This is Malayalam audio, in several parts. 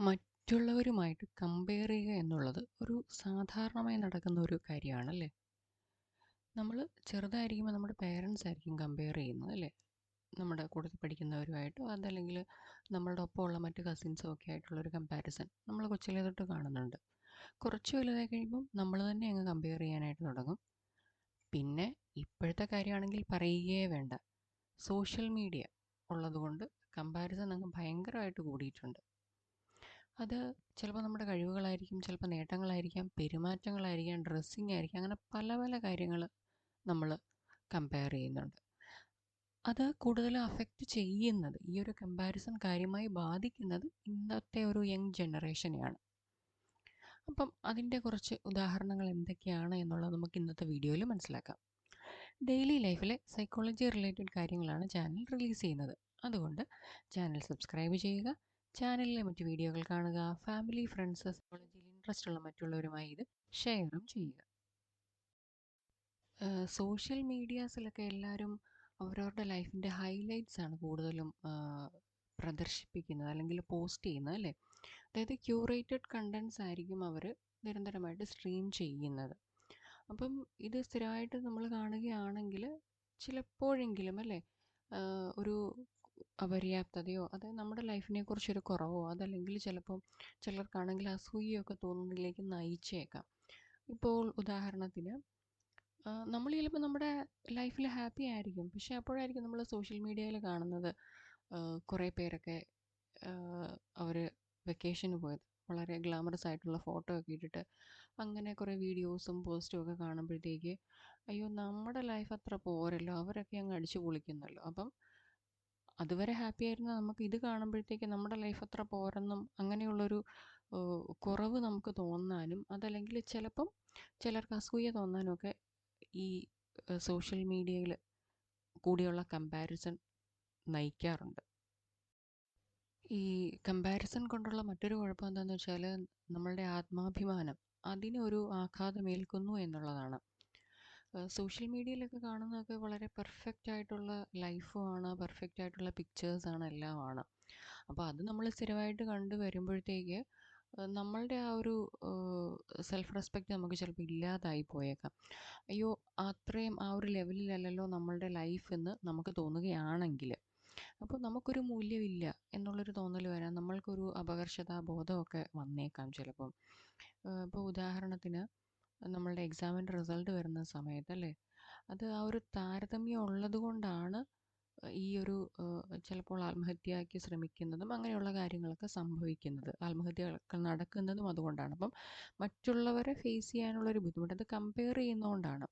മറ്റുള്ളവരുമായിട്ട് കമ്പയർ ചെയ്യുക എന്നുള്ളത് ഒരു സാധാരണമായി നടക്കുന്ന ഒരു കാര്യമാണല്ലേ? നമ്മൾ ചെറുതായിരിക്കുമ്പോൾ നമ്മുടെ പേരൻസ് ആയിരിക്കും കമ്പയർ ചെയ്യുന്നത് അല്ലേ? നമ്മുടെ കൂട്ടത്തിൽ പഠിക്കുന്നവരുമായിട്ടോ അതല്ലെങ്കിൽ നമ്മളുടെ ഒപ്പമുള്ള മറ്റ് കസിൻസും ഒക്കെ ആയിട്ടുള്ളൊരു കമ്പാരിസൺ നമ്മൾ കൊച്ചിലെ തൊട്ട് കാണുന്നുണ്ട്. കുറച്ച് വലുതായി കഴിയുമ്പം നമ്മൾ തന്നെ അങ്ങ് കമ്പയർ ചെയ്യാനായിട്ട് തുടങ്ങും. പിന്നെ ഇപ്പോഴത്തെ കാര്യമാണെങ്കിൽ പറയുകയേ വേണ്ട. സോഷ്യൽ മീഡിയ ഉള്ളതുകൊണ്ട് കമ്പാരിസൺ അങ്ങ് ഭയങ്കരമായിട്ട് കൂടിയിട്ടുണ്ട്. അത് ചിലപ്പോൾ നമ്മുടെ കഴിവുകളായിരിക്കും ചിലപ്പോൾ നേട്ടങ്ങളായിരിക്കാം പെരുമാറ്റങ്ങളായിരിക്കാം ഡ്രസ്സിങ് ആയിരിക്കാം അങ്ങനെ പല പല കാര്യങ്ങൾ നമ്മൾ കമ്പയർ ചെയ്യുന്നുണ്ട്. അത് കൂടുതൽ അഫക്റ്റ് ചെയ്യുന്നത് ഈ ഒരു കമ്പാരിസൺ കാര്യമായി ബാധിക്കുന്നത് ഇന്നത്തെ ഒരു യങ് ജനറേഷനെയാണ് അപ്പം അതിന്റെ കുറച്ച് ഉദാഹരണങ്ങൾ എന്തൊക്കെയാണ് എന്നുള്ളത് നമുക്ക് ഇന്നത്തെ വീഡിയോയിൽ മനസ്സിലാക്കാം. ഡെയിലി ലൈഫിലെ സൈക്കോളജി റിലേറ്റഡ് കാര്യങ്ങളാണ് ചാനൽ റിലീസ് ചെയ്യുന്നത്. അതുകൊണ്ട് ചാനൽ സബ്സ്ക്രൈബ് ചെയ്യുക ചാനലിലെ മറ്റ് വീഡിയോകൾ കാണുക ഫാമിലി ഫ്രണ്ട്സ് അസ്ട്രോളജിയിൽ ഇൻട്രസ്റ്റ് ഉള്ള മറ്റുള്ളവരുമായി ഇത് ഷെയറും ചെയ്യുക. സോഷ്യൽ മീഡിയാസിലൊക്കെ എല്ലാവരും അവരവരുടെ ലൈഫിന്റെ ഹൈലൈറ്റ്സ് ആണ് കൂടുതലും പ്രദർശിപ്പിക്കുന്നത് അല്ലെങ്കിൽ പോസ്റ്റ് ചെയ്യുന്നത് അല്ലേ? അതായത് ക്യൂറേറ്റഡ് കണ്ടൻസ് ആയിരിക്കും അവർ നിരന്തരമായിട്ട് സ്ട്രീം ചെയ്യുന്നത്. അപ്പം ഇത് സ്ഥിരമായിട്ട് നമ്മൾ കാണുകയാണെങ്കിൽ ചിലപ്പോഴെങ്കിലും അല്ലേ ഒരു അപര്യാപ്തതയോ അത് നമ്മുടെ ലൈഫിനെ കുറിച്ചൊരു കുറവോ? അതല്ലെങ്കിൽ ചിലപ്പം ചിലർക്കാണെങ്കിൽ അസൂയയൊക്കെ തോന്നുന്നതിലേക്ക് നയിച്ചേക്കാം. ഇപ്പോൾ ഉദാഹരണത്തിന് നമ്മൾ ചിലപ്പോൾ നമ്മുടെ ലൈഫിൽ ഹാപ്പി ആയിരിക്കും. പക്ഷേ അപ്പോഴായിരിക്കും നമ്മൾ സോഷ്യൽ മീഡിയയിൽ കാണുന്നത് കുറേ പേരൊക്കെ അവർ വെക്കേഷന് പോയത്. വളരെ ഗ്ലാമറസ് ആയിട്ടുള്ള ഫോട്ടോ ഒക്കെ ഇട്ടിട്ട് അങ്ങനെ കുറേ വീഡിയോസും പോസ്റ്റും ഒക്കെ കാണുമ്പോഴത്തേക്ക് അയ്യോ നമ്മുടെ ലൈഫ് അത്ര പോരല്ലോ. അവരൊക്കെ അങ്ങ് അടിച്ചു പൊളിക്കുന്നല്ലോ. അപ്പം അതുവരെ ഹാപ്പി ആയിരുന്ന നമുക്ക് ഇത് കാണുമ്പോഴത്തേക്ക് നമ്മുടെ ലൈഫ് അത്ര പോരെന്നും അങ്ങനെയുള്ളൊരു കുറവ് നമുക്ക് തോന്നാനും അതല്ലെങ്കിൽ ചിലപ്പം ചിലർക്ക് അസൂയ തോന്നാനും ഒക്കെ ഈ സോഷ്യൽ മീഡിയയിൽ കൂടിയുള്ള കമ്പാരിസൺ നയിക്കാറുണ്ട്. ഈ കമ്പാരിസൺ കൊണ്ടുള്ള മറ്റൊരു കുഴപ്പം എന്താണെന്ന് വെച്ചാൽ നമ്മളുടെ ആത്മാഭിമാനം അതിനൊരു ആഘാതമേൽക്കുന്നു എന്നുള്ളതാണ്. സോഷ്യൽ മീഡിയയിലൊക്കെ കാണുന്നതൊക്കെ വളരെ പെർഫെക്റ്റ് ആയിട്ടുള്ള ലൈഫുമാണ് പെർഫെക്റ്റ് ആയിട്ടുള്ള പിക്ചേഴ്സാണ് എല്ലാമാണ്. അപ്പോൾ അത് നമ്മൾ സ്ഥിരമായിട്ട് കണ്ടു വരുമ്പോഴത്തേക്ക് നമ്മളുടെ ആ ഒരു സെൽഫ് റെസ്പെക്റ്റ് നമുക്ക് ചിലപ്പോൾ ഇല്ലാതായി പോയേക്കാം. അയ്യോ അത്രയും ആ ഒരു ലെവലിലല്ലല്ലോ നമ്മളുടെ ലൈഫ് എന്ന് നമുക്ക് തോന്നുകയാണെങ്കിൽ. അപ്പോൾ നമുക്കൊരു മൂല്യമില്ല എന്നുള്ളൊരു തോന്നൽ വരാൻ നമ്മൾക്കൊരു അപകർഷതാ ബോധമൊക്കെ വന്നേക്കാം ചിലപ്പം. ഇപ്പോൾ ഉദാഹരണത്തിന് നമ്മളുടെ എക്സാമിന്റെ റിസൾട്ട് വരുന്ന സമയത്ത് അല്ലേ? അത് ആ ഒരു താരതമ്യം ഉള്ളത് കൊണ്ടാണ് ഈ ഒരു ചിലപ്പോൾ ആത്മഹത്യയ്ക്ക് ശ്രമിക്കുന്നതും അങ്ങനെയുള്ള കാര്യങ്ങളൊക്കെ സംഭവിക്കുന്നത്. ആത്മഹത്യകളൊക്കെ നടക്കുന്നതും അതുകൊണ്ടാണ്. അപ്പം മറ്റുള്ളവരെ ഫേസ് ചെയ്യാനുള്ളൊരു ബുദ്ധിമുട്ട് അത് കമ്പയർ ചെയ്യുന്നതുകൊണ്ടാണ്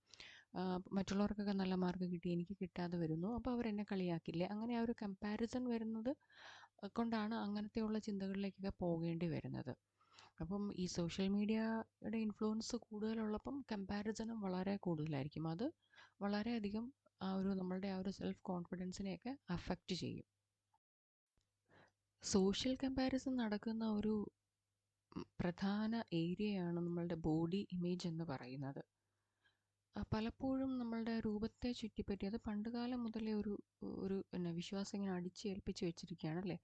മറ്റുള്ളവർക്കൊക്കെ നല്ല മാർക്ക് കിട്ടി എനിക്ക് കിട്ടാതെ വരുന്നു അപ്പോൾ അവരെന്നെ കളിയാക്കില്ലേ? അങ്ങനെ ആ ഒരു കമ്പാരിസൺ വരുന്നത് കൊണ്ടാണ് അങ്ങനത്തെയുള്ള ചിന്തകളിലേക്കൊക്കെ പോകേണ്ടി വരുന്നത്. അപ്പം ഈ സോഷ്യൽ മീഡിയയുടെ ഇൻഫ്ലുവൻസ് കൂടുതലുള്ളപ്പം കമ്പാരിസണും വളരെ കൂടുതലായിരിക്കും. അത് വളരെയധികം ആ ഒരു നമ്മളുടെ ആ ഒരു സെൽഫ് കോൺഫിഡൻസിനെയൊക്കെ അഫക്റ്റ് ചെയ്യും. സോഷ്യൽ കമ്പാരിസൺ നടക്കുന്ന ഒരു പ്രധാന ഏരിയയാണ് നമ്മളുടെ ബോഡി ഇമേജ് എന്ന് പറയുന്നത്. പലപ്പോഴും നമ്മളുടെ രൂപത്തെ ചുറ്റിപ്പറ്റി അത് പണ്ടുകാലം മുതലേ ഒരു ഒരു പിന്നെ വിശ്വാസം ഇങ്ങനെ അടിച്ചേൽപ്പിച്ച് വെച്ചിരിക്കുകയാണ് അല്ലേ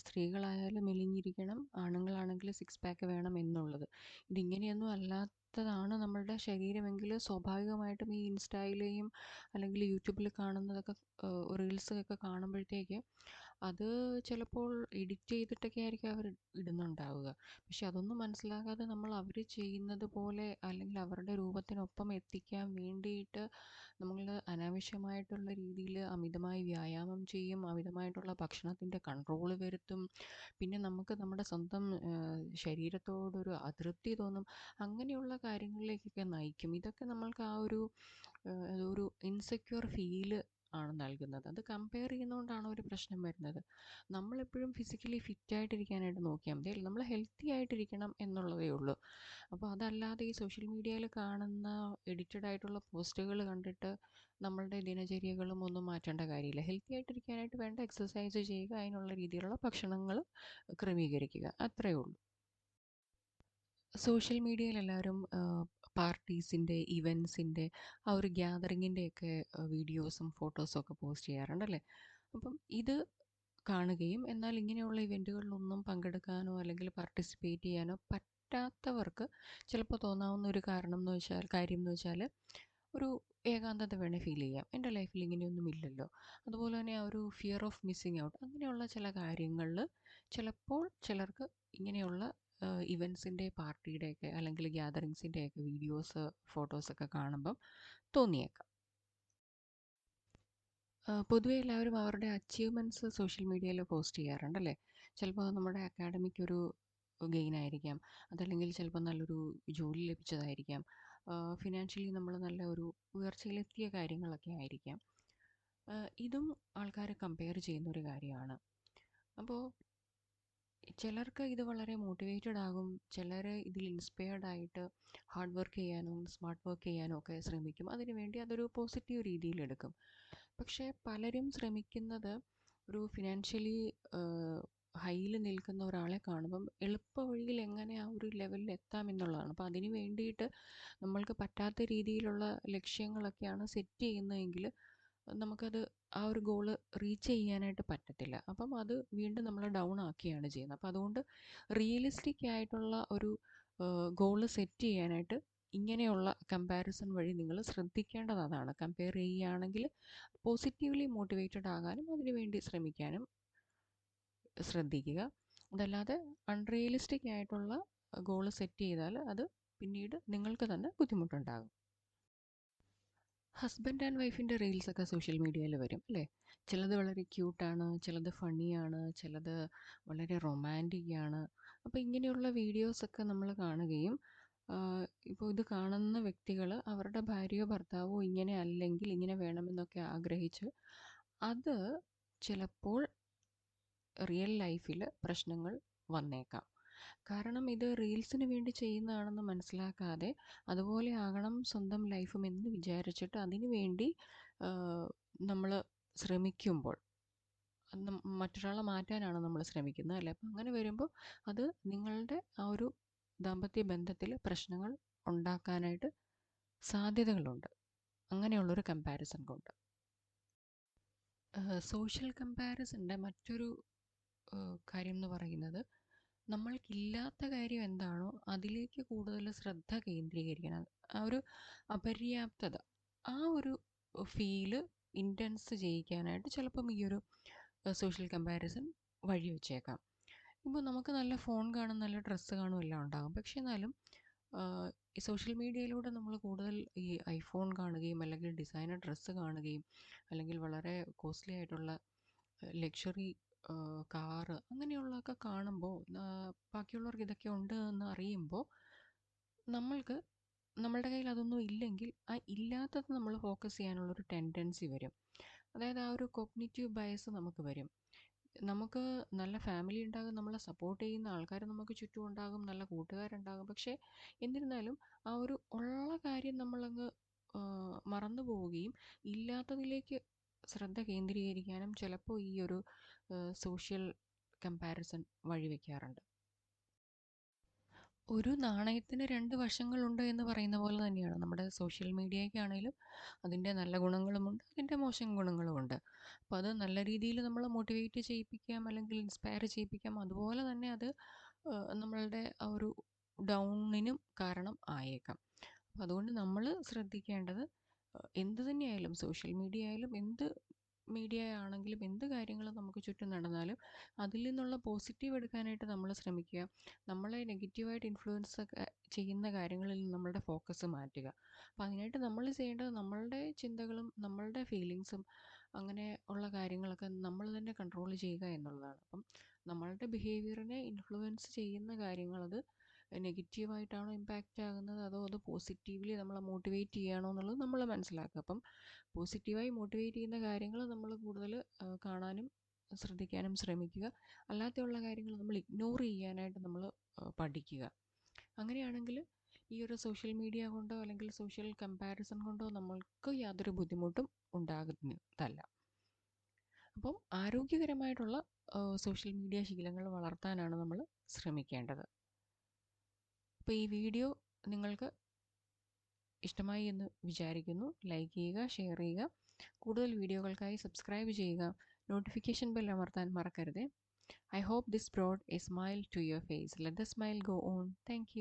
സ്ത്രീകളായാലും മെലിഞ്ഞിരിക്കണം ആണുങ്ങളാണെങ്കിൽ സിക്സ് പാക്ക് വേണം എന്നുള്ളത്. ഇതിങ്ങനെയൊന്നും അല്ലാത്തതാണ് നമ്മളുടെ ശരീരമെങ്കിൽ സ്വാഭാവികമായിട്ടും ഈ ഇൻസ്റ്റയിലെയും അല്ലെങ്കിൽ യൂട്യൂബിൽ കാണുന്നതൊക്കെ റീൽസൊക്കെ കാണുമ്പോഴത്തേക്ക് അത് ചിലപ്പോൾ എഡിറ്റ് ചെയ്തിട്ടൊക്കെ ആയിരിക്കും അവർ ഇടുന്നുണ്ടാവുക. പക്ഷെ അതൊന്നും മനസ്സിലാകാതെ നമ്മൾ അവർ ചെയ്യുന്നത് പോലെ അല്ലെങ്കിൽ അവരുടെ രൂപത്തിനൊപ്പം എത്തിക്കാൻ വേണ്ടിയിട്ട് നമ്മൾ അനാവശ്യമായിട്ടുള്ള രീതിയിൽ അമിതമായി വ്യായാമം ചെയ്യും അമിതമായിട്ടുള്ള ഭക്ഷണത്തിന്റെ കൺട്രോൾ വരുത്തും. പിന്നെ നമുക്ക് നമ്മുടെ സ്വന്തം ശരീരത്തോടൊരു അതൃപ്തി തോന്നും. അങ്ങനെയുള്ള കാര്യങ്ങളിലേക്കൊക്കെ നയിക്കും. ഇതൊക്കെ നമ്മൾക്ക് ആ ഒരു ഒരു ഇൻസെക്യൂർ ഫീൽ ആണ് നൽകുന്നത്. അത് കമ്പയർ ചെയ്യുന്നതുകൊണ്ടാണ് ഒരു പ്രശ്നം വരുന്നത്. നമ്മളെപ്പോഴും ഫിസിക്കലി ഫിറ്റ് ആയിട്ടിരിക്കാനായിട്ട് നോക്കിയാൽ മതി. നമ്മൾ ഹെൽത്തി ആയിട്ടിരിക്കണം എന്നുള്ളതേ ഉള്ളൂ. അപ്പോൾ അതല്ലാതെ ഈ സോഷ്യൽ മീഡിയയിൽ കാണുന്ന എഡിറ്റഡ് ആയിട്ടുള്ള പോസ്റ്റുകൾ കണ്ടിട്ട് നമ്മളുടെ ദിനചര്യകളും ഒന്നും മാറ്റേണ്ട കാര്യമില്ല. ഹെൽത്തി ആയിട്ടിരിക്കാനായിട്ട് വേണ്ട എക്സസൈസ് ചെയ്യുക അതിനുള്ള രീതിയിലുള്ള ഭക്ഷണങ്ങൾ ക്രമീകരിക്കുക. അത്രയേ ഉള്ളൂ. സോഷ്യൽ മീഡിയയിൽ എല്ലാവരും പാർട്ടീസിന്റെ ഇവൻസിന്റെ ആ ഒരു ഗ്യാതറിങ്ങിന്റെയൊക്കെ വീഡിയോസും ഫോട്ടോസും ഒക്കെ പോസ്റ്റ് ചെയ്യാറുണ്ടല്ലേ? അപ്പം ഇത് കാണുകയും എന്നാൽ ഇങ്ങനെയുള്ള ഇവന്റുകളിലൊന്നും പങ്കെടുക്കാനോ അല്ലെങ്കിൽ പാർട്ടിസിപ്പേറ്റ് ചെയ്യാനോ പറ്റാത്തവർക്ക് ചിലപ്പോൾ തോന്നാവുന്ന ഒരു കാരണം എന്ന് വെച്ചാൽ കാര്യം എന്ന് വെച്ചാൽ ഒരു ഏകാന്തത വേണേൽ ഫീൽ ചെയ്യാം. എന്റെ ലൈഫിൽ ഇങ്ങനെയൊന്നും ഇല്ലല്ലോ. അതുപോലെ തന്നെ ആ ഒരു ഫിയർ ഓഫ് മിസ്സിങ് ഔട്ട് അങ്ങനെയുള്ള ചില കാര്യങ്ങളിൽ ചിലപ്പോൾ ചിലർക്ക് ഇങ്ങനെയുള്ള ഇവൻസിന്റെ പാർട്ടിയുടെയൊക്കെ അല്ലെങ്കിൽ ഗ്യാതറിങ്സിന്റെയൊക്കെ വീഡിയോസ് ഫോട്ടോസൊക്കെ കാണുമ്പം തോന്നിയേക്കാം. പൊതുവെ എല്ലാവരും അവരുടെ അച്ചീവ്മെന്റ്സ് സോഷ്യൽ മീഡിയയിൽ പോസ്റ്റ് ചെയ്യാറുണ്ടല്ലേ? ചിലപ്പോൾ നമ്മുടെ അക്കാഡമിക് ഒരു ഗെയിൻ ആയിരിക്കാം. അതല്ലെങ്കിൽ ചിലപ്പോൾ നല്ലൊരു ജോലി ലഭിച്ചതായിരിക്കാം. ഫിനാൻഷ്യലി നമ്മൾ നല്ല ഒരു ഉയർച്ചയിലെത്തിയ കാര്യങ്ങളൊക്കെ ആയിരിക്കാം. ഇതും ആൾക്കാരെ കമ്പയർ ചെയ്യുന്ന ഒരു കാര്യമാണ്. അപ്പോൾ ചിലർക്ക് ഇത് വളരെ മോട്ടിവേറ്റഡ് ആകും. ചിലർ ഇതിൽ ഇൻസ്പയർഡ് ആയിട്ട് ഹാർഡ് വർക്ക് ചെയ്യാനും സ്മാർട്ട് വർക്ക് ചെയ്യാനും ഒക്കെ ശ്രമിക്കും. അതിനു വേണ്ടി അതൊരു പോസിറ്റീവ് രീതിയിൽ എടുക്കും. പക്ഷേ പലരും ശ്രമിക്കുന്നത് ഒരു ഫിനാൻഷ്യലി ഹൈയിൽ നിൽക്കുന്ന ഒരാളെ കാണുമ്പം എളുപ്പ വഴിയിൽ എങ്ങനെ ആ ഒരു ലെവലിൽ എത്താം എന്നുള്ളതാണ്. അപ്പോൾ അതിന് വേണ്ടിയിട്ട് നമ്മൾക്ക് പറ്റാത്ത രീതിയിലുള്ള ലക്ഷ്യങ്ങളൊക്കെയാണ് സെറ്റ് ചെയ്യുന്നതെങ്കിൽ നമുക്കത് ആ ഒരു ഗോൾ റീച്ച് ചെയ്യാനായിട്ട് പറ്റത്തില്ല. അപ്പം അത് വീണ്ടും നമ്മൾ ഡൗൺ ആക്കിയാണ് ചെയ്യുന്നത്. അപ്പം അതുകൊണ്ട് റിയലിസ്റ്റിക് ആയിട്ടുള്ള ഒരു ഗോൾ സെറ്റ് ചെയ്യാനായിട്ട് ഇങ്ങനെയുള്ള കമ്പാരിസൺ വഴി നിങ്ങൾ ശ്രദ്ധിക്കേണ്ടത് അതാണ്. കമ്പയർ ചെയ്യുകയാണെങ്കിൽ പോസിറ്റീവ്ലി മോട്ടിവേറ്റഡ് ആകാനും അതിനുവേണ്ടി ശ്രമിക്കാനും ശ്രദ്ധിക്കുക. അതല്ലാതെ അൺറിയലിസ്റ്റിക് ആയിട്ടുള്ള ഗോൾ സെറ്റ് ചെയ്താൽ അത് പിന്നീട് നിങ്ങൾക്ക് തന്നെ ബുദ്ധിമുട്ടുണ്ടാകും. ഹസ്ബൻഡ് ആൻഡ് വൈഫിന്റെ റീൽസൊക്കെ സോഷ്യൽ മീഡിയയിൽ വരും അല്ലേ? ചിലത് വളരെ ക്യൂട്ടാണ് ചിലത് ഫണ്ണിയാണ് ചിലത് വളരെ റൊമാന്റിക് ആണ് അപ്പോൾ ഇങ്ങനെയുള്ള വീഡിയോസൊക്കെ നമ്മൾ കാണുകയും ഇപ്പോൾ ഇത് കാണുന്ന വ്യക്തികൾ അവരുടെ ഭാര്യയോ ഭർത്താവോ ഇങ്ങനെ അല്ലെങ്കിൽ ഇങ്ങനെ വേണമെന്നൊക്കെ ആഗ്രഹിച്ച് അത് ചിലപ്പോൾ റിയൽ ലൈഫിൽ പ്രശ്നങ്ങൾ വന്നേക്കാം. കാരണം ഇത് റീൽസിന് വേണ്ടി ചെയ്യുന്നതാണെന്ന് മനസ്സിലാക്കാതെ അതുപോലെ ആകണം സ്വന്തം ലൈഫും എന്ന് വിചാരിച്ചിട്ട് അതിനു വേണ്ടി നമ്മൾ ശ്രമിക്കുമ്പോൾ. മറ്റൊരാളെ മാറ്റാനാണ് നമ്മൾ ശ്രമിക്കുന്നത് അല്ലേ? അപ്പം അങ്ങനെ വരുമ്പോൾ അത് നിങ്ങളുടെ ആ ഒരു ദാമ്പത്യ ബന്ധത്തിൽ പ്രശ്നങ്ങൾ ഉണ്ടാക്കാനായിട്ട് സാധ്യതകളുണ്ട്. അങ്ങനെയുള്ളൊരു കമ്പാരിസൺ കൊണ്ട്. സോഷ്യൽ കമ്പാരിസന്റെ മറ്റൊരു കാര്യം എന്ന് പറയുന്നത് നമ്മൾക്കില്ലാത്ത കാര്യം എന്താണോ അതിലേക്ക് കൂടുതൽ ശ്രദ്ധ കേന്ദ്രീകരിക്കണം. ആ ഒരു അപര്യാപ്തത ആ ഒരു ഫീൽ ഇന്റൻസ് ചെയ്യിക്കാനായിട്ട് ചിലപ്പം ഈ ഒരു സോഷ്യൽ കമ്പാരിസൺ വഴി വെച്ചേക്കാം. ഇപ്പോൾ നമുക്ക് നല്ല ഫോൺ കാണും നല്ല ഡ്രസ്സ് കാണും എല്ലാം ഉണ്ടാകും. പക്ഷേ എന്നാലും ഈ സോഷ്യൽ മീഡിയയിലൂടെ നമ്മൾ കൂടുതൽ ഈ ഐഫോൺ കാണുകയും അല്ലെങ്കിൽ ഡിസൈനർ ഡ്രസ്സ് കാണുകയും അല്ലെങ്കിൽ വളരെ കോസ്റ്റ്ലി ആയിട്ടുള്ള ലക്ഷറി കാറ് അങ്ങനെയുള്ളതൊക്കെ കാണുമ്പോൾ ബാക്കിയുള്ളവർക്ക് ഇതൊക്കെ ഉണ്ട് എന്ന് അറിയുമ്പോൾ നമ്മൾക്ക് നമ്മളുടെ കയ്യിൽ അതൊന്നും ഇല്ലെങ്കിൽ ആ ഇല്ലാത്തത് നമ്മൾ ഫോക്കസ് ചെയ്യാനുള്ളൊരു ടെൻഡൻസി വരും. അതായത് ആ ഒരു കോഗ്നിറ്റീവ് ബയസ് നമുക്ക് വരും. നമുക്ക് നല്ല ഫാമിലി ഉണ്ടാകും നമ്മളെ സപ്പോർട്ട് ചെയ്യുന്ന ആൾക്കാർ നമുക്ക് ചുറ്റും ഉണ്ടാകും നല്ല കൂട്ടുകാരുണ്ടാകും. പക്ഷേ എന്നിരുന്നാലും ആ ഒരു ഉള്ള കാര്യം നമ്മളങ്ങ് മറന്നു പോവുകയും ഇല്ലാത്തതിലേക്ക് ശ്രദ്ധ കേന്ദ്രീകരിക്കാനും ചിലപ്പോൾ ഈ ഒരു സോഷ്യൽ കമ്പാരിസൺ വഴിവെക്കാറുണ്ട് ഒരു നാണയത്തിന് രണ്ട് വശങ്ങളുണ്ട് എന്ന് പറയുന്ന പോലെ തന്നെയാണ്. നമ്മുടെ സോഷ്യൽ മീഡിയയ്ക്കാണെങ്കിലും അതിന്റെ നല്ല ഗുണങ്ങളുമുണ്ട് അതിന്റെ മോശം ഗുണങ്ങളുമുണ്ട്. അപ്പോൾ അത് നല്ല രീതിയിൽ നമ്മൾ മോട്ടിവേറ്റ് ചെയ്യിപ്പിക്കാം അല്ലെങ്കിൽ ഇൻസ്പയർ ചെയ്യിപ്പിക്കാം. അതുപോലെ തന്നെ അത് നമ്മളുടെ ആ ഒരു ഡൗണിനും കാരണം ആയേക്കാം. അപ്പം അതുകൊണ്ട് നമ്മൾ ശ്രദ്ധിക്കേണ്ടത് എന്ത് തന്നെയായാലും സോഷ്യൽ മീഡിയ ആയാലും എന്ത് മീഡിയ ആണെങ്കിലും എന്ത് കാര്യങ്ങൾ നമുക്ക് ചുറ്റും നടന്നാലും അതിൽ നിന്നുള്ള പോസിറ്റീവ് എടുക്കാനായിട്ട് നമ്മൾ ശ്രമിക്കുക. നമ്മളെ നെഗറ്റീവായിട്ട് ഇൻഫ്ലുവൻസ് ചെയ്യുന്ന കാര്യങ്ങളിൽ നമ്മളുടെ ഫോക്കസ് മാറ്റുക. അപ്പം അതിനായിട്ട് നമ്മൾ ചെയ്യേണ്ടത് നമ്മളുടെ ചിന്തകളും നമ്മളുടെ ഫീലിങ്സും അങ്ങനെ ഉള്ള കാര്യങ്ങളൊക്കെ നമ്മൾ തന്നെ കൺട്രോൾ ചെയ്യുക എന്നുള്ളതാണ്. അപ്പം നമ്മളുടെ ബിഹേവിയറിനെ ഇൻഫ്ലുവൻസ് ചെയ്യുന്ന കാര്യങ്ങളത് നെഗറ്റീവായിട്ടാണോ ഇമ്പാക്റ്റ് ആകുന്നത്? അതോ അത് പോസിറ്റീവ്ലി നമ്മളെ മോട്ടിവേറ്റ് ചെയ്യുകയാണോ എന്നുള്ളത് നമ്മൾ മനസ്സിലാക്കുക. അപ്പം പോസിറ്റീവായി മോട്ടിവേറ്റ് ചെയ്യുന്ന കാര്യങ്ങൾ നമ്മൾ കൂടുതൽ കാണാനും ശ്രദ്ധിക്കാനും ശ്രമിക്കുക. അല്ലാതെയുള്ള കാര്യങ്ങൾ നമ്മൾ ഇഗ്നോർ ചെയ്യാനായിട്ട് നമ്മൾ പഠിക്കുക. അങ്ങനെയാണെങ്കിൽ ഈ ഒരു സോഷ്യൽ മീഡിയ കൊണ്ടോ അല്ലെങ്കിൽ സോഷ്യൽ കമ്പാരിസൺ കൊണ്ടോ നമ്മൾക്ക് യാതൊരു ബുദ്ധിമുട്ടും ഉണ്ടാകുന്നതല്ല. അപ്പം ആരോഗ്യകരമായിട്ടുള്ള സോഷ്യൽ മീഡിയ ശീലങ്ങൾ വളർത്താനാണ് നമ്മൾ ശ്രമിക്കേണ്ടത്. അപ്പോൾ ഈ വീഡിയോ നിങ്ങൾക്ക് ഇഷ്ടമായി എന്ന് വിചാരിക്കുന്നു. ലൈക്ക് ചെയ്യുക ഷെയർ ചെയ്യുക. കൂടുതൽ വീഡിയോകൾക്കായി സബ്സ്ക്രൈബ് ചെയ്യുക. നോട്ടിഫിക്കേഷൻ ബെൽ അമർത്താൻ മറക്കരുത്. I hope this brought a smile to your face let the smile go on thank